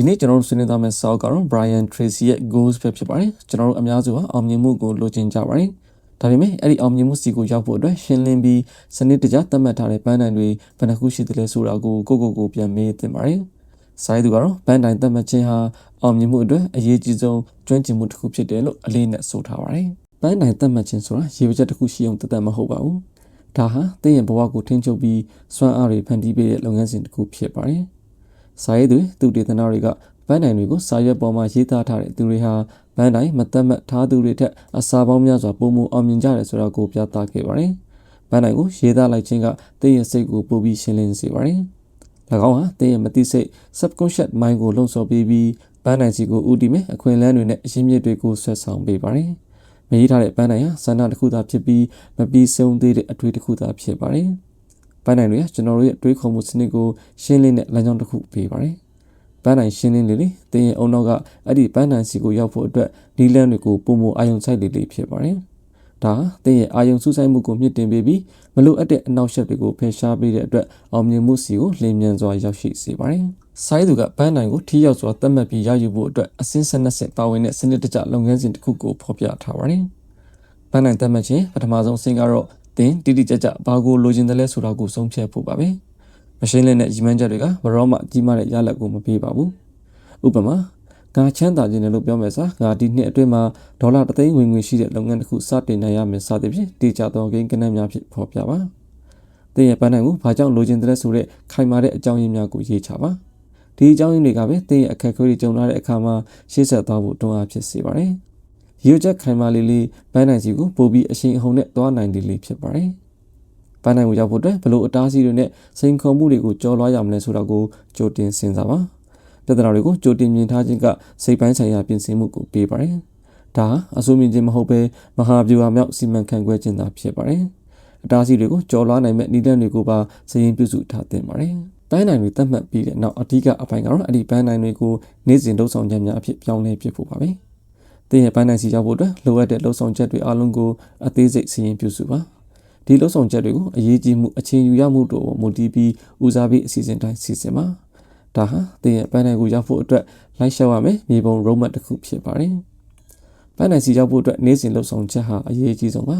ဒီနေ့ကျွန်တော်တို့ဆွေးနွေးသွားမယ့်စာအုပ်ကတော့ Brian Tracy ရဲ့ goals ပဲဖြစ်ပါတယ်ကျွန်တော်တို့အများစုကအောင်မြင်မှုကိုလိုချင်ကြပါတယ်ဒါပေမဲ့အဲ့ဒီအောင်မြင်မှုစီကိုရောက်ဖို့အတွက်ရှင်းလင်းပြီးစနစ်တကျသတ်မှတ်ထားတဲ့ပန်းတိုင်တွေဘယ်နှခုရှိသလဲဆိုတာကိုကိုကိုကိုပြန်မေးသင့်ပါတယ်စာရေးသူကတော့ပန်းတိုင်သတ်မှတ်ခြင်းဟာအောင်မြင်မှုအတွက်အရေးကြီးဆုံးကျွမ်းကျင်မှုတစ်ခုဖြစ်တယ်လို့အလေးနဲ့ဆိုထားပါတယ်ပန်းတိုင်သတ်မှတ်ခြင်းဆိုတာရေပချက်တစ်ခုရှိအောင်တသက်မဟုတ်ပါဘူးဒါဟာသင်ရဲ့ဘဝကိုထိန်းချုပ်ပြီးစွမ်းအားတွေဖန်တီးပေးတဲ့လုပ်ငန်းစဉ်တစ်ခုဖြစ်ပါတယ် စာရေးသူသူဒေသနာတွေကဘန်းတိုင်တွေကိုစာရွက်ပေါ်မှာရေးသားထားတဲ့သူတွေဟာဘန်းတိုင်မသက်မတ်ထားသူတွေထက်အစာပေါင်းများစွာပုံမှုအောင်မြင်ကြတယ်ဆိုတာကိုပြသခဲ့ပါတယ်။ဘန်းတိုင်ကိုရေးသားလိုက်ခြင်းကသင်ရဲ့စိတ်ကိုပိုပြီးရှင်းလင်းစေပါတယ်။၎င်းဟာသင်ရဲ့မသိစိတ် subconscious mind ကိုလှုံ့ဆော်ပေးပြီးဘန်းတိုင်စီကိုဥတည်မဲ့အခွင့်အလမ်းတွေနဲ့အရှင်းမြစ်တွေကိုဆွဲဆောင်ပေးပါတယ်။မရေးထားတဲ့ဘန်းတိုင်ဟာဆန္ဒတစ်ခုသာဖြစ်ပြီးမပြီးဆုံးသေးတဲ့အတွေ့တစ်ခုသာဖြစ်ပါတယ်။ ဘန်းတိုင်တွေကကျွန်တော်တို့ရဲ့တွေးခေါ်မှုစနစ်ကိုရှင်းလင်းတဲ့လမ်းကြောင်းတစ်ခုပေးပါတယ်။ပန်းနိုင်ရှင်းလင်းလေလေတင်းရဲ့အုံနောက်ကအဲ့ဒီပန်းနိုင်စီကိုရောက်ဖို့အတွက်ဒီလန်းတွေကိုပုံမအာယုံဆိုင်လေလေဖြစ်ပါတယ်။ဒါတင်းရဲ့အာယုံစူးစိုက်မှုကိုမြင့်တင်ပေးပြီးမလိုအပ်တဲ့အနောက်ရှက်တွေကိုဖယ်ရှားပေးတဲ့အတွက်အောင်မြင်မှုစီကိုလင်းမြန်စွာရောက်ရှိစေပါတယ်။ဆိုင်းသူကပန်းနိုင်ကိုထိရောက်စွာသတ်မှတ်ပြီးရယူဖို့အတွက်အစင်းစနစ်စင်ပါဝင်တဲ့စနစ်တကျလုပ်ငန်းစဉ်တစ်ခုကိုဖော်ပြထားပါတယ်။ပန်းနိုင်သတ်မှတ်ခြင်းပထမဆုံးအဆင့်ကတော့ တင်းတိတိကျကျဘာကိုလိုချင်တယ်လဲဆိုတာကိုဆုံးဖြတ်ဖို့ပါပဲ။မရှင်းလင်းတဲ့ရည်မှန်းချက်တွေကဘရောမှကြီးမားတဲ့ရလဒ်ကိုမပေးပါဘူးဥပမာငါချမ်းသာခြင်းလို့ပြောမယ်စာငါဒီနှစ်အတွင်းမှာဒေါ်လာ3သိန်းဝင်ငွေရှိတဲ့လုပ်ငန်းတစ်ခုစတင်နိုင်ရမယ်စသဖြင့်တည်ကြသောကိန်းကဏ္ဍများဖြင့်ဖော်ပြပါသင်ရဲ့ပန်းနိုင်ကိုဘာကြောင့်လိုချင်တဲ့ဆိုတဲ့ခိုင်မာတဲ့အကြောင်းရင်းများကိုရေးချပါဒီအကြောင်းရင်းတွေကပဲသင်ရဲ့အခက်အခဲတွေကြုံလာတဲ့အခါမှာရှေ့ဆက်သွားဖို့တွန်းအားဖြစ်စေပါတယ် ရွေးချက်ခိုင်မာလေးလေးပန်းနိုင်စီကိုပို့ပြီးအရှိန်အဟုန်နဲ့သွားနိုင်လေးလေးဖြစ်ပါတယ်ပန်းနိုင်ကိုရောက်ဖို့အတွက်ဘလို့အတားအဆီးတွေနဲ့စိန်ခေါ်မှုတွေကိုကျော်လွှားရမလဲဆိုတာကိုကြိုတင်စဉ်းစားပါပြဿနာတွေကိုကြိုတင်မြင်ထားခြင်းကစိတ်ပိုင်းဆိုင်ရာပြင်ဆင်မှုကိုပေးပါတယ်ဒါအဆိုးမြင်ခြင်းမဟုတ်ဘဲမဟာဗျူဟာမြောက်စီမံခန့်ခွဲခြင်းသာဖြစ်ပါတယ်အတားအဆီးတွေကိုကျော်လွှားနိုင်မဲ့နည်းလမ်းတွေကိုပါစရင်ပြုစုထားသင့်ပါတယ်ပန်းနိုင်တွေတတ်မှတ်ပြီးတဲ့နောက်အဓိကအပိုင်းကတော့အဲ့ဒီပန်းနိုင်တွေကိုနေ့စဉ်လှုပ်ဆောင်ချက်များအဖြစ်ပြောင်းလဲပြဖို့ပါပဲ။ တင်းရဲ့ပန်းနိုင်စီရောက်ဖို့အတွက်လိုအပ်တဲ့လှုပ်ဆောင်ချက်တွေအလုံးကိုအသေးစိတ်စရင်ပြုစုပါ။ဒီလှုပ်ဆောင်ချက်တွေကိုအရေးကြီးမှုအချင်းယူရမှုတို့မူတည်ပြီးဦးစားပေးအစီအစဉ်တိုင်းစီစဉ်ပါဒါဟာသင်ရဲ့ပန်းနိုင်ကိုရောက်ဖို့အတွက်လိုက်ရှောက်ရမယ်မြေပုံ roadmap တစ်ခုဖြစ်ပါတယ်ပန်းနိုင်စီရောက်ဖို့အတွက်နေ့စဉ်လှုပ်ဆောင်ချက်ဟာအရေးကြီးဆုံးပါ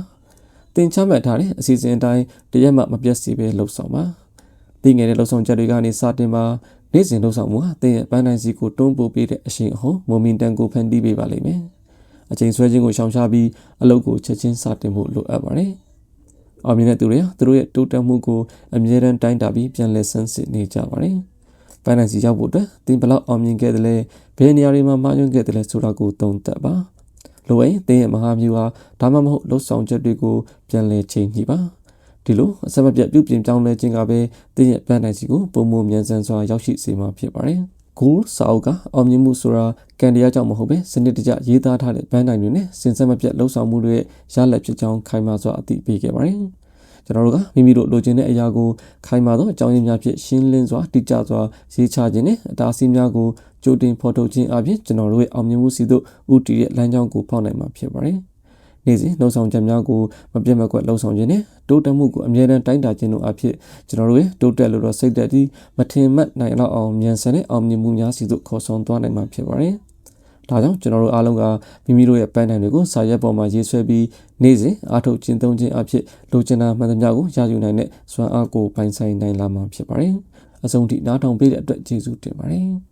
သင်ချမှတ်ထားတဲ့အစီအစဉ်တိုင်းတရက်မှမပြတ်စီပဲလှုပ်ဆောင်ပါသိငယ်တဲ့လှုပ်ဆောင်ချက်တွေကနေစတင်ပါနေ့စဉ်လှုပ်ဆောင်မှုဟာသင်ရဲ့ပန်းနိုင်စီကိုတွန်းပို့ပေးတဲ့အရှိန်အဟုန် momentum ကိုဖန်တီးပေးပါလိမ့်မယ် အချိန်ဆွဲခြင်းကိုရှောင်ရှားပြီးအလုပ်ကိုချက်ချင်းစတင်ဖို့လိုအပ်ပါတယ်။အောင်မြင်တဲ့သူတွေကသူတို့ရဲ့တိုးတက်မှုကိုအမြဲတမ်းတိုင်းတာပြီးပြန်လည်ဆန်းစစ်နေကြပါတယ်။ဖိုင်နန်စီရောက်ဖို့အတွက်သင်ဘလောက်အောင်မြင်ခဲ့တယ်လဲဘယ်နေရာတွေမှာမှားယွင်းခဲ့တယ်လဲဆိုတာကိုသုံးသပ်ပါ။လိုရင်သင်ရဲ့မဟာမြူဟာဒါမှမဟုတ်လှုပ်ဆောင်ချက်တွေကိုပြန်လည်ချိန်ညှိပါ။ဒီလိုအစမပြတ်ပြုပြင်ပြောင်းလဲခြင်းကပဲသင်ရဲ့ပန်းနိုင်စီကိုပုံမမြန်ဆန်စွာရောက်ရှိစေမှာဖြစ်ပါတယ်။ goal စာအုပ်ကအောင်မြင်မှုဆိုတာကံတရားကြောင့်မဟုတ်ပဲစနစ်တကျရေးသားထားတဲ့ဘန်းတိုင်းတွေနဲ့စဉ်ဆက်မပြတ်လှုပ်ဆောင်မှုတွေရလက်ဖြစ်ကြောင်းခိုင်မာစွာအသိပေးခဲ့ပါတယ်။ကျွန်တော်တို့ကမိမိတို့လိုချင်တဲ့အရာကိုခိုင်မာသောအကြောင်းရင်းများဖြင့်ရှင်းလင်းစွာတိကျစွာရေးချခြင်းနဲ့အတားအဆီးများကိုကြိုတင်ဖော်ထုတ်ခြင်းအပြင်ကျွန်တော်တို့ရဲ့အောင်မြင်မှုစီတို့ဥတည်တဲ့လမ်းကြောင်းကိုဖောက်နိုင်မှာဖြစ်ပါတယ်။ နေ့စဉ်လှုံ့ဆော်ချက်များကိုမပြတ်မကွက်လှုံ့ဆော်ခြင်းနဲ့တိုးတက်မှုကိုအမြဲတမ်းတိုင်းတာခြင်းတို့အဖြစ်ကျွန်တော်တို့ရဲ့တိုးတက်လို့တော့စိတ်သက်ပြီးမထင်မှတ်နိုင်တော့အောင်မြန်ဆန်တဲ့အောင်မြင်မှုများစီသို့ခေါ်ဆောင်သွားနိုင်မှာဖြစ်ပါတယ်။ဒါကြောင့်ကျွန်တော်တို့အားလုံးကမိမိတို့ရဲ့ပန်းတိုင်တွေကိုစာရွက်ပေါ်မှာရေးဆွဲပြီးနေ့စဉ်အားထုတ်ကျင့်သုံးခြင်းအဖြစ်လိုချင်တာမှန်သမျှကိုရယူနိုင်တဲ့စွမ်းအားကိုပိုင်ဆိုင်နိုင်လာမှာဖြစ်ပါတယ်။အဆုံးထိနားထောင်ပေးတဲ့အတွက်ကျေးဇူးတင်ပါတယ်။